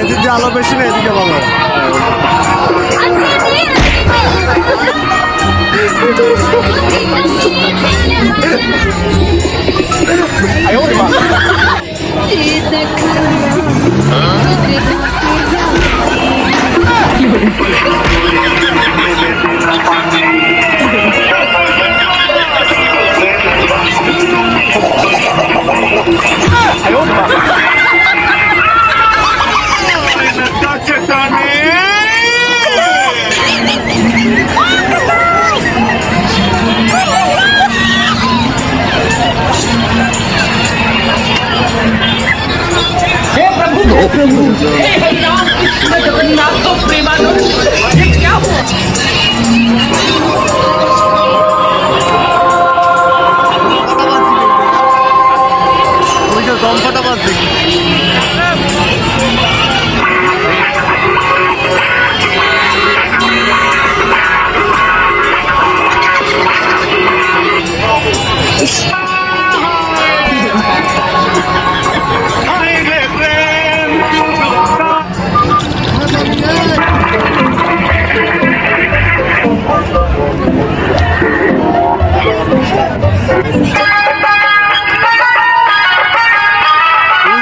এদিকে আলো বেশি না এদিকে ভালো। हे हरिराम कृष्ण जगन्नाथ तो प्रेमानंद ये क्या हुआ ওই যে দম ফাটা বাদ দেখি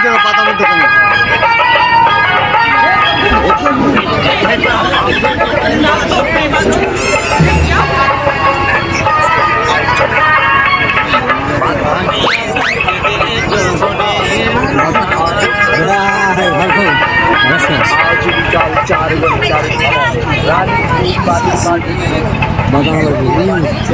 কেন পাতা মধ্যে কেন বাদাম